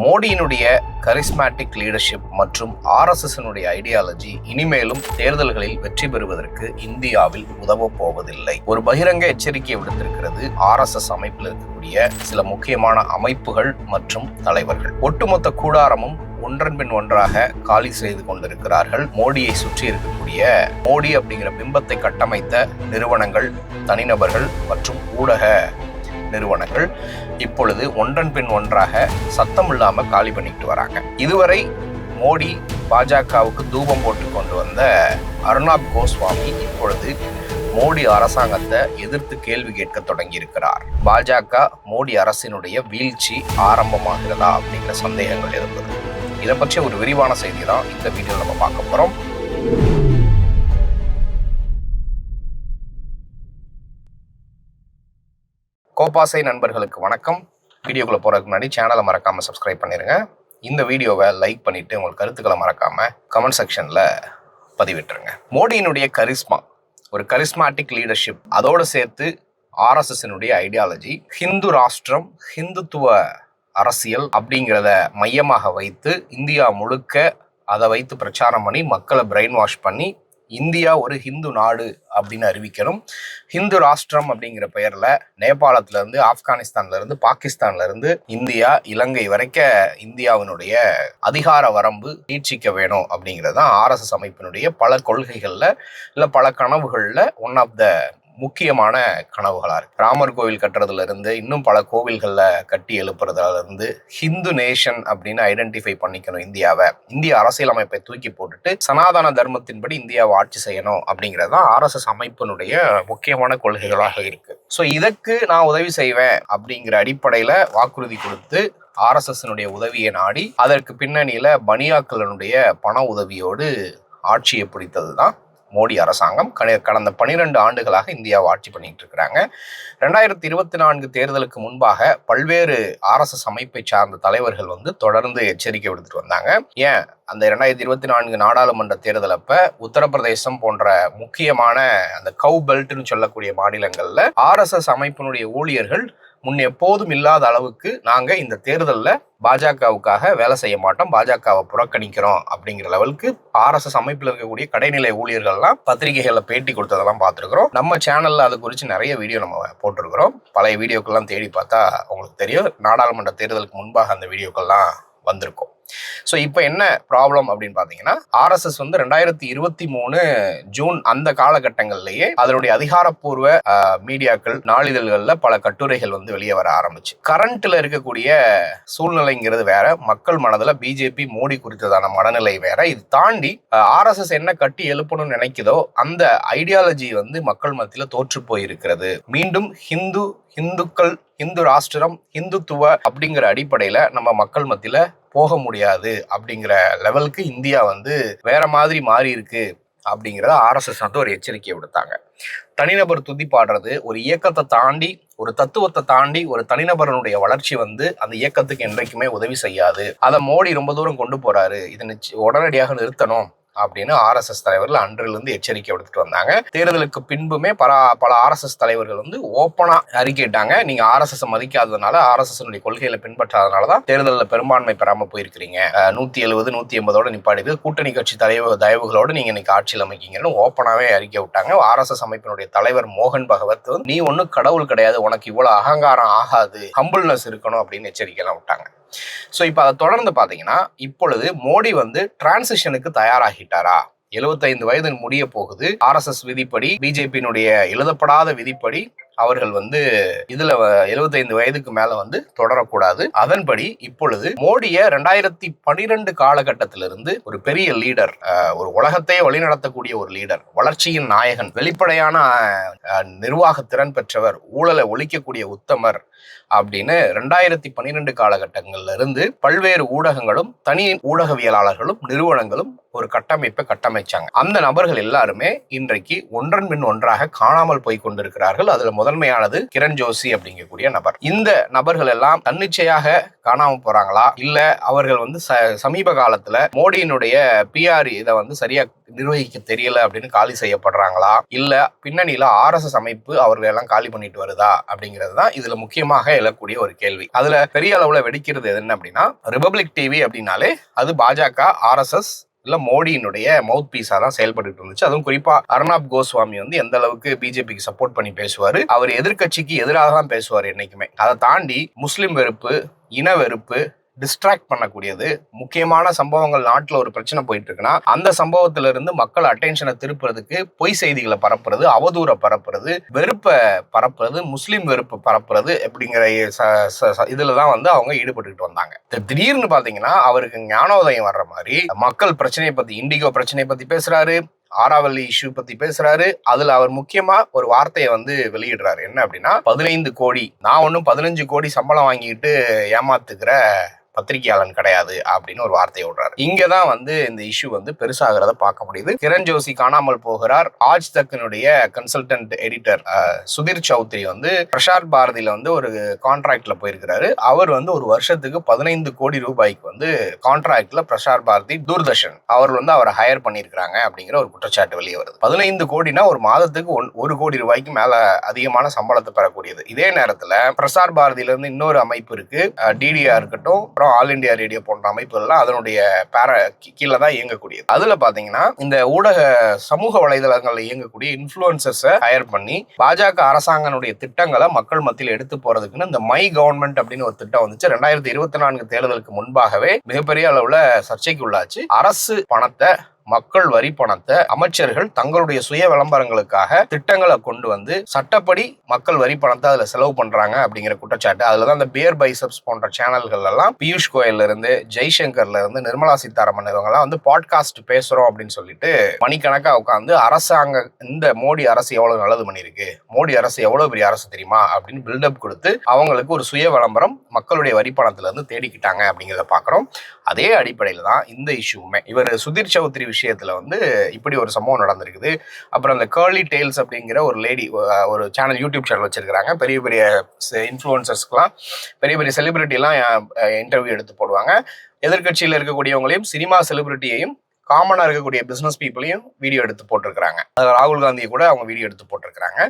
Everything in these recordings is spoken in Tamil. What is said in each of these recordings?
மோடியினுடைய கரிஸ்மேட்டிக் லீடர்ஷிப் மற்றும் ஆர்எஸ்எஸ்னுடைய ஐடியாலஜி இனிமேலும் தேர்தல்களில் வெற்றி பெறுவதற்கு இந்தியாவில் உதவப் போவதில்லை. ஒரு பகிரங்க எச்சரிக்கை விடுத்திருக்கிறது ஆர்எஸ்எஸ் அமைப்பில் இருக்கக்கூடிய சில முக்கியமான அமைப்புகள் மற்றும் தலைவர்கள். ஒட்டுமொத்த கூடாரமும் ஒன்றன் பின் ஒன்றாக காலி செய்து கொண்டிருக்கிறார்கள். மோடியை சுற்றி இருக்கக்கூடிய மோடி அப்படிங்கிற பிம்பத்தை கட்டமைத்த நிறுவனங்கள் தனிநபர்கள் மற்றும் ஊடக நிறுவனங்கள் இப்பொழுது ஒன்றன் பின் ஒன்றாக சத்தம் இல்லாமல் காலி பண்ணிட்டு வராங்க. இதுவரை மோடி பாஜகவுக்கு தூபம் போட்டு கொண்டு வந்த அருணாப் கோஸ்வாமி இப்பொழுது மோடி அரசாங்கத்தை எதிர்த்து கேள்வி கேட்க தொடங்கி இருக்கிறார் பாஜக மோடி அரசினுடைய வீழ்ச்சி ஆரம்பமாகிறதா அப்படிங்கிற சந்தேகங்கள் இருந்தது இதை பற்றி ஒரு விரிவான செய்தி தான் இந்த வீடியோ நம்ம பார்க்க போகிறோம் கோபாசை நண்பர்களுக்கு வணக்கம். வீடியோக்குள்ள போறதுக்கு முன்னாடி சேனலை மறக்காம சப்ஸ்கிரைப் பண்ணிருங்க. இந்த வீடியோவை லைக் பண்ணிட்டு உங்கள் கருத்துக்களை மறக்காம கமெண்ட் செக்ஷன்ல பதிவிட்டுருங்க. மோடியினுடைய கரிஸ்மா ஒரு கரிஸ்மாட்டிக் லீடர்ஷிப் அதோடு சேர்த்து ஆர்எஸ்எஸ்னுடைய ஐடியாலஜி ஹிந்து ராஷ்டிரம் ஹிந்துத்துவ அரசியல் அப்படிங்கிறத மையமாக வைத்து இந்தியா முழுக்க அதை வைத்து பிரச்சாரம் பண்ணி மக்களை பிரெயின் வாஷ் பண்ணி இந்தியா ஒரு ஹிந்து நாடு அப்படின்னு அறிவிக்கணும். ஹிந்து ராஷ்டிரம் அப்படிங்கிற பெயர்ல நேபாளத்துல இருந்து ஆப்கானிஸ்தான்ல இருந்து பாகிஸ்தான்ல இருந்து இந்தியா இலங்கை வரைக்க இந்தியாவினுடைய அதிகார வரம்பு நீட்சிக்க வேணும் அப்படிங்கிறது தான் ஆர்எஸ்எஸ் அமைப்பினுடைய பல கொள்கைகள்ல இல்ல பல கனவுகள்ல ஒன் ஆஃப் த முக்கியமான கனவுகளா இருக்கு. ராமர் கோவில் கட்டுறதுல இருந்து இன்னும் பல கோவில்களில் கட்டி எழுப்புறதுல இருந்து ஹிந்து நேஷன் அப்படின்னு ஐடென்டிஃபை பண்ணிக்கணும் இந்தியாவை. இந்திய அரசியலமைப்பை தூக்கி போட்டுட்டு சனாதன தர்மத்தின்படி இந்தியாவை ஆட்சி செய்யணும் அப்படிங்கிறது தான் ஆர்எஸ்எஸ் அமைப்பினுடைய முக்கியமான கொள்கைகளாக இருக்கு. ஸோ இதற்கு நான் உதவி செய்வேன் அப்படிங்கிற அடிப்படையில வாக்குறுதி கொடுத்து ஆர்எஸ்எஸ்னுடைய உதவியை நாடி அதற்கு பின்னணியில பனியாக்களினுடைய பண உதவியோடு ஆட்சியை பிடித்தது தான் மோடி அரசாங்கம் கட- கடந்த பனிரெண்டு ஆண்டுகளாக இந்தியாவை ஆட்சி பண்ணிட்டு இருக்கிறாங்க. ரெண்டாயிரத்தி இருபத்தி நான்கு தேர்தலுக்கு முன்பாக பல்வேறு ஆர்எஸ்எஸ் அமைப்பை சார்ந்த தலைவர்கள் வந்து தொடர்ந்து எச்சரிக்கை விடுத்துட்டு வந்தாங்க. ஏன்? அந்த ரெண்டாயிரத்தி இருபத்தி நான்கு நாடாளுமன்ற தேர்தல் அப்ப உத்தரப்பிரதேசம் போன்ற முக்கியமான அந்த கவு பெல்ட்னு சொல்லக்கூடிய மாநிலங்கள்ல ஆர்எஸ்எஸ் அமைப்பினுடைய ஊழியர்கள் முன் எப்போதும் இல்லாத அளவுக்கு நாங்கள் இந்த தேர்தலில் பாஜகவுக்காக வேலை செய்ய மாட்டோம். பாஜகவை புறக்கணிக்கிறோம் அப்படிங்கிற லெவலுக்கு ஆர்எஸ்எஸ் அமைப்பில் இருக்கக்கூடிய கடைநிலை ஊழியர்கள்லாம் பத்திரிகைகளில் பேட்டி கொடுத்ததெல்லாம் பார்த்துருக்குறோம். நம்ம சேனலில் அது குறித்து நிறைய வீடியோ நம்ம போட்டிருக்கிறோம். பழைய வீடியோக்கள்லாம் தேடி பார்த்தா உங்களுக்கு தெரியும். நாடாளுமன்ற தேர்தலுக்கு முன்பாக அந்த வீடியோக்கள்லாம் வந்திருக்கும். ஸோ இப்போ என்ன ப்ராப்ளம் அப்படின்னு பார்த்தீங்கன்னா ஆர்எஸ்எஸ் வந்து ரெண்டாயிரத்தி இருபத்தி மூணு ஜூன் அந்த காலகட்டங்கள்லேயே அதனுடைய அதிகாரப்பூர்வ மீடியாக்கள் நாளிதழ்களில் பல கட்டுரைகள் வந்து வெளியே வர ஆரம்பிச்சு. கரண்ட்டில் இருக்கக்கூடிய சூழ்நிலைங்கிறது வேற மக்கள் மனதில் பிஜேபி மோடி குறித்ததான மனநிலை வேற. இது தாண்டி ஆர்எஸ்எஸ் என்ன கட்டி எழுப்பணும்னு நினைக்குதோ அந்த ஐடியாலஜி வந்து மக்கள் மத்தியில் தோற்று போயிருக்கிறது. மீண்டும் ஹிந்து இந்துக்கள் இந்து ராஷ்டிரம் இந்துத்துவ அப்படிங்கிற அடிப்படையில நம்ம மக்கள் மத்தியில போக முடியாது அப்படிங்கிற லெவலுக்கு இந்தியா வந்து வேற மாதிரி மாறி இருக்கு அப்படிங்கிறத ஆர்எஸ்எஸ் வந்து ஒரு எச்சரிக்கையை விடுத்தாங்க. தனிநபர் துதி பாடுறது ஒரு இயக்கத்தை தாண்டி ஒரு தத்துவத்தை தாண்டி ஒரு தனிநபரனுடைய வளர்ச்சி வந்து அந்த இயக்கத்துக்கு என்றைக்குமே உதவி செய்யாது. அதை மோடி ரொம்ப தூரம் கொண்டு போறாரு. இதை நிச்ச- உடனடியாக நிறுத்தணும். அப்படின்னு ஆர்எஸ்எஸ் தலைவர்கள் அன்றிலிருந்து எச்சரிக்கை விடுத்துட்டு வந்தாங்க. தேர்தலுக்கு பின்புமே பல பல ஆர்எஸ்எஸ் தலைவர்கள் வந்து ஓப்பனா அறிக்கையிட்டாங்க. நீங்க ஆர்எஸ்எஸ் மதிக்காததுனால ஆர்எஸ்எஸ் கொள்கையில பின்பற்றாதனால தான் தேர்தலில் பெரும்பான்மை பெறாம போயிருக்கிறீங்க. நூத்தி எழுபது நூத்தி எண்பதோட நிப்பாடிது கூட்டணி கட்சி தலைவர் தயவுகளோடு நீங்க இன்னைக்கு ஆட்சியில் அமைக்கீங்கன்னு ஓப்பனாவே அறிக்கை விட்டாங்க. ஆர்எஸ்எஸ் அமைப்பினுடைய தலைவர் மோகன் பகவத் நீ ஒன்றும் கடவுள் கிடையாது. உனக்கு இவ்வளவு அகங்காரம் ஆகாது. ஹம்பிள்னஸ் இருக்கணும் அப்படின்னு எச்சரிக்கைலாம் விட்டாங்க. ஸோ இப்போ அதை தொடர்ந்து பார்த்தீங்கன்னா இப்பொழுது மோடி வந்து டிரான்சிஷனுக்கு தயாராகிட்டாரா? 75 வயது முடிய போகுது ஆர்எஸ்எஸ் விதிப்படி பிஜேபியினுடைய எழுதப்படாத விதிப்படி அவர்கள் வந்து இதுல வ- 75 வயதுக்கு மேல வந்து தொடரக்கூடாது. அதன்படி இப்பொழுது மோடிய ரெண்டாயிரத்தி பனிரெண்டு காலகட்டத்திலிருந்து ஒரு பெரிய லீடர் ஒரு உலகத்தையே வழிநடத்தக்கூடிய ஒரு லீடர் வளர்ச்சியின் நாயகன் வெளிப்படையான நிர்வாக திறன் பெற்றவர் ஊழலை ஒழிக்கக்கூடிய உத்தமர் அப்படின்னு ரெண்டாயிரத்தி பன்னிரெண்டு காலகட்டங்கள்ல இருந்து பல்வேறு ஊடகங்களும் தனி ஊடகவியலாளர்களும் நிறுவனங்களும் ஒரு கட்டமைப்பை கட்டமைச்சாங்க. அந்த நபர்கள் எல்லாருமே இன்றைக்கு ஒன்றன் பின் ஒன்றாக காணாமல் போய் கொண்டிருக்கிறார்கள். அதுல முதன்மையானது கிரண் ஜோஷி அப்படிங்கக்கூடிய நபர். இந்த நபர்கள் எல்லாம் தன்னிச்சையாக காணாம போறாங்களா? இல்ல அவர்கள் வந்து சமீப காலத்துல மோடியினுடைய பிஆர் இதை வந்து சரியா நிர்வகிக்க தெரியல அப்படின்னு காலி செய்யப்படுறாங்களா? இல்ல பின்னணியில ஆர் எஸ் எஸ் அமைப்பு அவர்கள் எல்லாம் காலி பண்ணிட்டு வருதா? அப்படிங்கிறது தான் இதுல முக்கியமாக எழக்கூடிய ஒரு கேள்வி. அதுல பெரிய அளவுல வெடிக்கிறது என்ன அப்படின்னா ரிபப்ளிக் டிவி அப்படின்னாலே அது பாஜக ஆர் எஸ் எஸ் இல்லை மோடியினுடைய மவுத் பீஸா தான் செயல்பட்டு இருந்துச்சு. அதுவும் குறிப்பாக அர்ணாப் கோஸ்வாமி வந்து எந்த அளவுக்கு பிஜேபிக்கு சப்போர்ட் பண்ணி பேசுவார் அவர் எதிர்கட்சிக்கு எதிராக தான் பேசுவார் என்றைக்குமே அதை தாண்டி முஸ்லீம் வெறுப்பு இன வெறுப்பு டிஸ்ட்ராக்ட் பண்ணக்கூடியது. முக்கியமான சம்பவங்கள் நாட்டில் ஒரு பிரச்சனை போயிட்டு இருக்குன்னா அந்த சம்பவத்துல இருந்து மக்கள் அட்டென்ஷனை திருப்புறதுக்கு பொய் செய்திகளை பரப்புறது அவதூற பரப்புறது வெறுப்பை பரப்புறது முஸ்லீம் வெறுப்பு பரப்புறது அப்படிங்கிற இதுல தான் வந்து அவங்க ஈடுபட்டுக்கிட்டு வந்தாங்க. திடீர்னு பாத்தீங்கன்னா அவருக்கு ஞானோதயம் வர்ற மாதிரி மக்கள் பிரச்சனையை பத்தி இண்டிகோ பிரச்சனையை பத்தி பேசுறாரு ஆறாவல்லி இஷ்யூ பத்தி பேசுறாரு. அதுல அவர் முக்கியமா ஒரு வார்த்தையை வந்து வெளியிடுறாரு. என்ன அப்படின்னா பதினைந்து கோடி நான் ஒன்னும் பதினஞ்சு கோடி சம்பளம் வாங்கிட்டு ஏமாத்துக்கிற பத்திரிகையாளன் கிடையாது அப்படின்னு ஒரு வார்த்தையை விடுறாரு. இங்கதான் வந்து இந்த இஷ்யூ வந்து பெருசாகிறத பார்க்க முடியுது. கிரண் ஜோஷி காணாமல் போகிறார். ஆஜ் தக்கனுடைய கன்சல்டன்ட் எடிட்டர் சுதீர் சௌத்ரி வந்து பிரசாத் பாரதியில வந்து ஒரு கான்ட்ராக்ட்ல போயிருக்கிறாரு. அவர் வந்து ஒரு வருஷத்துக்கு பதினைந்து கோடி ரூபாய்க்கு வந்து கான்ட்ராக்ட்ல பிரசாத் பாரதி தூர்தர்ஷன் அவர் வந்து அவரை ஹையர் பண்ணியிருக்கிறாங்க அப்படிங்கிற ஒரு குற்றச்சாட்டு வெளியே வருது. பதினைந்து கோடினா ஒரு மாதத்துக்கு ஒரு கோடி ரூபாய்க்கு மேல அதிகமான சம்பளத்தை பெறக்கூடியது. இதே நேரத்துல பிரசார் பாரதியில இருந்து இன்னொரு அமைப்பு இருக்கு. டிடிஆர் இருக்கட்டும் அப்புறம் ஆல் இண்டியா ரேடியோ போன்ற அமைப்புகள்லாம் அதனுடைய பேர கீழே தான் இயங்கக்கூடியது. அதுல பாத்தீங்கன்னா இந்த ஊடக சமூக வலைதளங்கள்ல இயங்கக்கூடிய இன்ஃபுளுசர்ஸை ஹயர் பண்ணி பாஜக அரசாங்கனுடைய திட்டங்களை மக்கள் மத்தியில் எடுத்து போறதுக்குன்னு இந்த மை கவர்மெண்ட் அப்படின்னு ஒரு திட்டம் வந்துச்சு. ரெண்டாயிரத்தி இருபத்தி நான்கு தேர்தலுக்கு முன்பாகவே மிகப்பெரிய அளவுல சர்ச்சைக்கு உள்ளாச்சு அரசு பணத்தை மக்கள் வரி பணத்தை அமைச்சர்கள் தங்களுடைய சுய விளம்பரங்களுக்காக திட்டங்களை கொண்டு வந்து சட்டப்படி மக்கள் வரி பணத்தை அதுல செலவு பண்றாங்க அப்படிங்கிற குற்றச்சாட்டு. அதுலதான் அந்த பியர் பைசப்ஸ் போன்ற சேனல்கள் எல்லாம் பியூஷ் கோயல்ல இருந்து ஜெய்சங்கர்ல இருந்து நிர்மலா சீதாராமன் இவங்கெல்லாம் வந்து பாட்காஸ்ட் பேசுறோம் அப்படின்னு சொல்லிட்டு மணிக்கணக்கா உட்காந்து அரசாங்க இந்த மோடி அரசு எவ்வளவு நல்லது பண்ணிருக்கு மோடி அரசு எவ்வளவு பெரிய அரசு தெரியுமா? அப்படின்னு பில்டப் கொடுத்து அவங்களுக்கு ஒரு சுய விளம்பரம் மக்களுடைய வரி பணத்துல இருந்து தேடிக்கிட்டாங்க அப்படிங்கிறத பாக்குறோம் அதே அடிப்படையில் தான் இந்த இஷ்யூமே இவர் சுதீர் சௌத்ரி விஷயத்துல வந்து இப்படி ஒரு சம்பவம் நடந்திருக்குது. அப்புறம் அந்த கேர்லி டெய்ல்ஸ் அப்படிங்கிற ஒரு லேடி ஒரு சேனல் யூடியூப் சேனல் வச்சுருக்கிறாங்க. பெரிய பெரிய இன்ஃப்ளூயன்சர்ஸ்க்குலாம் பெரிய பெரிய செலிபிரிட்டிலாம் இன்டர்வியூ எடுத்து போடுவாங்க. எதிர்கட்சியில் இருக்கக்கூடியவங்களையும் சினிமா செலிபிரிட்டியையும் காமனாக இருக்கக்கூடிய பிஸ்னஸ் பீப்புளையும் வீடியோ எடுத்து போட்டிருக்கிறாங்க. அதில் ராகுல் காந்தியை கூட அவங்க வீடியோ எடுத்து போட்டிருக்கிறாங்க.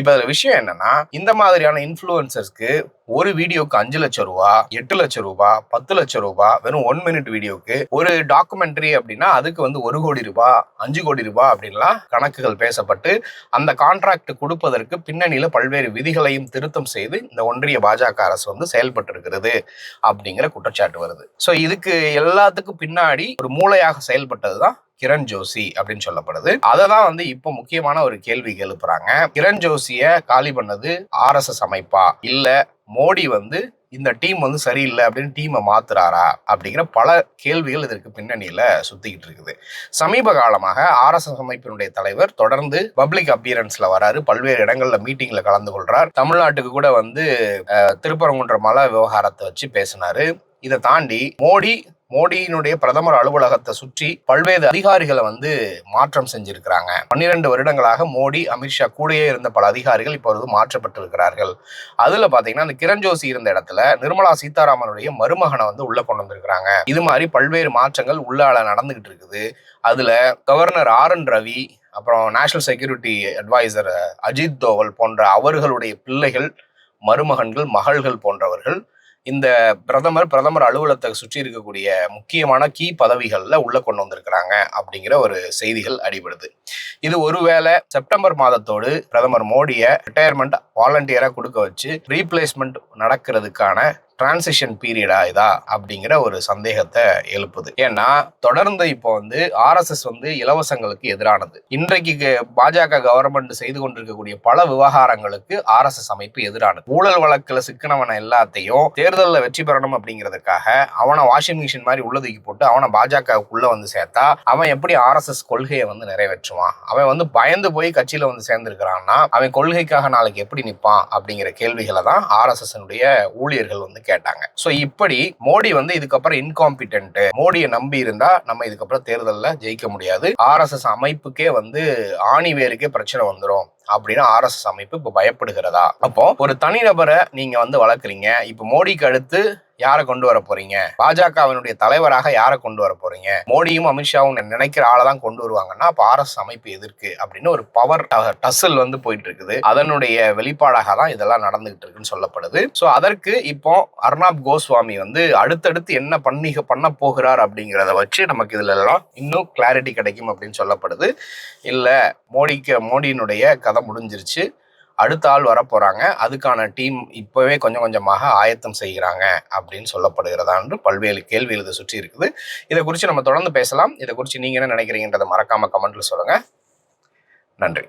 இப்போ அதில் விஷயம் என்னன்னா இந்த மாதிரியான இன்ஃப்ளூயன்சர்ஸ்க்கு ஒரு வீடியோக்கு அஞ்சு லட்சம் ரூபா எட்டு லட்சம் ரூபா பத்து லட்சம் ரூபா வெறும் ஒன் மினிட் வீடியோக்கு ஒரு டாக்குமெண்ட்ரி அப்படின்னா அதுக்கு வந்து ஒரு கோடி ரூபா அஞ்சு கோடி ரூபாய் அப்படின்லாம் கணக்குகள் பேசப்பட்டு அந்த கான்ட்ராக்ட் கொடுப்பதற்கு பின்னணியில் பல்வேறு விதிகளையும் திருத்தம் செய்து இந்த ஒன்றிய பாஜக அரசு வந்து செயல்பட்டு இருக்கிறது அப்படிங்கிற குற்றச்சாட்டு வருது. ஸோ இதுக்கு எல்லாத்துக்கும் பின்னாடி ஒரு மூளையாக செயல்பட்டது தான் கிரண் ஜோஷி அப்படின்னு சொல்லப்படுது. அதை தான் வந்து இப்போ முக்கியமான ஒரு கேள்வி எழுப்புறாங்க. கிரண் ஜோஷியை காலி பண்ணது ஆர்எஸ்எஸ் அமைப்பா? இல்ல மோடி வந்து இந்த டீம் வந்து சரியில்லை அப்படின்னு டீமை மாத்துறாரா? அப்படிங்கிற பல கேள்விகள் இதற்கு பின்னணியில சுத்திக்கிட்டு இருக்குது. சமீப காலமாக ஆர்எஸ்எஸ் அமைப்பினுடைய தலைவர் தொடர்ந்து பப்ளிக் அப்பியரன்ஸ்ல வராரு. பல்வேறு இடங்கள்ல மீட்டிங்ல கலந்து கொள்றார். தமிழ்நாட்டுக்கு கூட வந்து திருப்பரங்குன்ற மலை விவகாரத்தை வச்சு பேசினாரு. இதை தாண்டி மோடி மோடியினுடைய பிரதமர் அலுவலகத்தை சுற்றி பல்வேறு அதிகாரிகளை வந்து மாற்றம் செஞ்சிருக்கிறாங்க. பன்னிரண்டு வருடங்களாக மோடி அமித்ஷா கூடயே இருந்த பல அதிகாரிகள் இப்பொழுது மாற்றப்பட்டிருக்கிறார்கள். அதுல பாத்தீங்கன்னா அந்த கிரண் ஜோஷி இருந்த இடத்துல நிர்மலா சீதாராமனுடைய மருமகனை வந்து உள்ள கொண்டு வந்திருக்கிறாங்க. இது மாதிரி பல்வேறு மாற்றங்கள் உள்ளால நடந்துகிட்டு இருக்குது. அதுல கவர்னர் ஆர் என் ரவி அப்புறம் national security adviser Ajit Doval போன்ற அவர்களுடைய பிள்ளைகள் மருமகன்கள் மகள்கள் போன்றவர்கள் இந்த பிரதமர் பிரதமர் அலுவலகத்தை சுற்றி இருக்கக்கூடிய முக்கியமான கீ பதவிகளில் உள்ள கொண்டு வந்திருக்கிறாங்க அப்படிங்கிற ஒரு செய்திகள் அடிபடுது. இது ஒருவேளை செப்டம்பர் மாதத்தோடு பிரதமர் மோடியை ரிட்டையர்மெண்ட் வாலண்டியராக கொடுக்க வச்சு ரீப்ளேஸ்மெண்ட் நடக்கிறதுக்கான டிரான்சிஷன் பீரியடா இதா அப்படிங்கிற ஒரு சந்தேகத்தை எழுப்புது. ஏன்னா தொடர்ந்து இப்போ வந்து ஆர்எஸ்எஸ் வந்து இலவசங்களுக்கு எதிரானது. இன்றைக்கு பாஜக கவர்மெண்ட் செய்து கொண்டிருக்கக்கூடிய பல விவகாரங்களுக்கு ஆர்எஸ்எஸ் அமைப்பு எதிரானது. ஊழல் வழக்கில் சிக்கனவன எல்லாத்தையும் தேர்தலில் வெற்றி பெறணும் அப்படிங்கிறதுக்காக அவனை வாஷிங் மிஷின் மாதிரி உள்ளதுக்கு போட்டு அவனை பாஜகவுக்குள்ள வந்து சேர்த்தா அவன் எப்படி ஆர்எஸ்எஸ் கொள்கையை வந்து நிறைவேற்றுவான்? அவன் வந்து பயந்து போய் கட்சியில வந்து சேர்ந்திருக்கிறான்னா அவன் கொள்கைக்காக நாளைக்கு எப்படி நிற்பான் அப்படிங்கிற கேள்விகளை தான் ஆர்எஸ்எஸ் ஊழியர்கள் வந்து கேட்டாங்க. ஸோ இப்படி மோடி வந்து இதுக்கப்புறம் இன்காம்பிடென்ட் மோடியை நம்பி இருந்தா நம்ம இதுக்கப்புறம் தேர்தலில் ஜெயிக்க முடியாது. ஆர்எஸ்எஸ் அமைப்புக்கே வந்து ஆணிவேருக்கே பிரச்சனை வந்துடும் அப்படின்னு ஆர்எஸ்எஸ் அமைப்பு இப்போ பயப்படுகிறதா? அப்போ ஒரு தனிநபரை நீங்க வந்து வளர்க்குறீங்க. இப்போ மோடிக்கு அடுத்து யாரை கொண்டு வர போறீங்க? பாஜகவினுடைய தலைவராக யாரை கொண்டு வர போறீங்க? மோடியும் அமித்ஷாவும் நினைக்கிற ஆளை தான் கொண்டு வருவாங்கன்னா அப்ப ஆர்எஸ் அமைப்பு எதிர்க்கு? அப்படின்னு ஒரு பவர் டசல் வந்து போயிட்டு இருக்குது அதனுடைய வெளிப்பாடாக தான் இதெல்லாம் நடந்துகிட்டு இருக்குன்னு சொல்லப்படுது. ஸோ அதற்கு இப்போ அர்ணாப் கோஸ்வாமி வந்து அடுத்தடுத்து என்ன பண்ணி பண்ண போகிறார் அப்படிங்கிறத வச்சு நமக்கு இதுல எல்லாம் இன்னும் கிளாரிட்டி கிடைக்கும் அப்படின்னு சொல்லப்படுது. இல்லை மோடிக்கு மோடியினுடைய கதை முடிஞ்சிருச்சு. அடுத்த ஆள் வரப்போறாங்க அதுக்கான டீம் இப்போவே கொஞ்சம் கொஞ்சமாக ஆயத்தம் செய்கிறாங்க அப்படின்னு சொல்லப்படுகிறதா என்று பல்வேறு கேள்விகள் இதை சுற்றி இருக்குது. இதை குறித்து நம்ம தொடர்ந்து பேசலாம். இதை குறித்து நீங்க என்ன நினைக்கிறீங்கன்றதை மறக்காமல் கமெண்ட்டில் சொல்லுங்க. நன்றி.